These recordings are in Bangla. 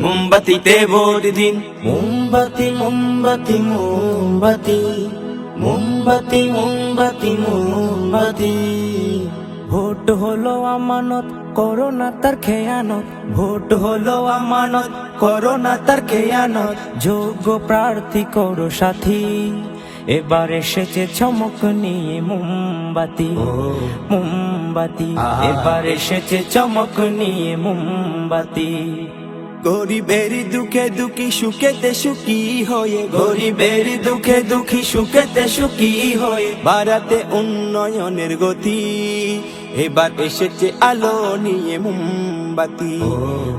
মোমবাতিতে ভোট দিন। মোমবাতি মোমবাতি মোমবাতি মোমবাতি মোমবাতি মোমবাতি। ভোট হলো আমানত করোনা তার খেয়ানত। ভোট হলো আমানত করোনা তার খেয়ানত। যোগ্য প্রার্থী করো সাথী। এবার এসেছে চমক নিয়ে মোমবাতি মোমবাতি। এবার এসেছে চমক নিয়ে মোমবাতি। গরিবের দুঃখে দুঃখী, সুখেতে সুখী হয়ে গরিবের দুঃখে দুঃখী, সুখেতে সুখী হয়ে বাড়াতে উন্নয়নের গতি। এবার এসেছে আলো নিয়ে মোমবাতি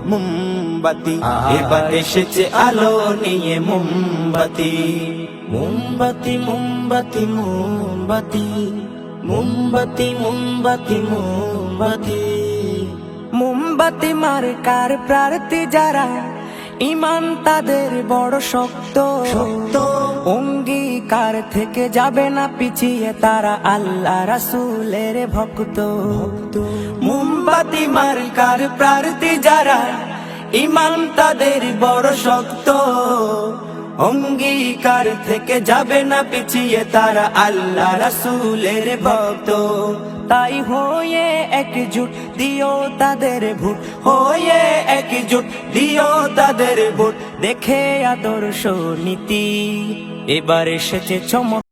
মোমবাতি। এবার এসেছে আলো নিয়ে মোমবাতি। মোমবাতি মোমবাতি মোমবাতি। মোমবাতি মোমবাতি মোমবাতি। মোমবাতি মার্কার প্রার্থী যারা? ইমান তাদের বড় শক্ত। শক্ত। অঙ্গীকার থেকে যাবে না পিছিয়ে তারা আল্লাহ রাসুলের ভক্ত। মোমবাতি মার্কার প্রার্থী যারা? ইমান তাদের বড় শক্ত। অঙ্গীকার থেকে যাবে না পিছিয়ে তারা আল্লাহ রসুলের ভক্ত। তাই হয়ে একজুট দিও তাদের ভোট, হয়ে একজুট দিও তাদের ভোট। দেখে আদর্শ নীতি, এবার এসেছে চমক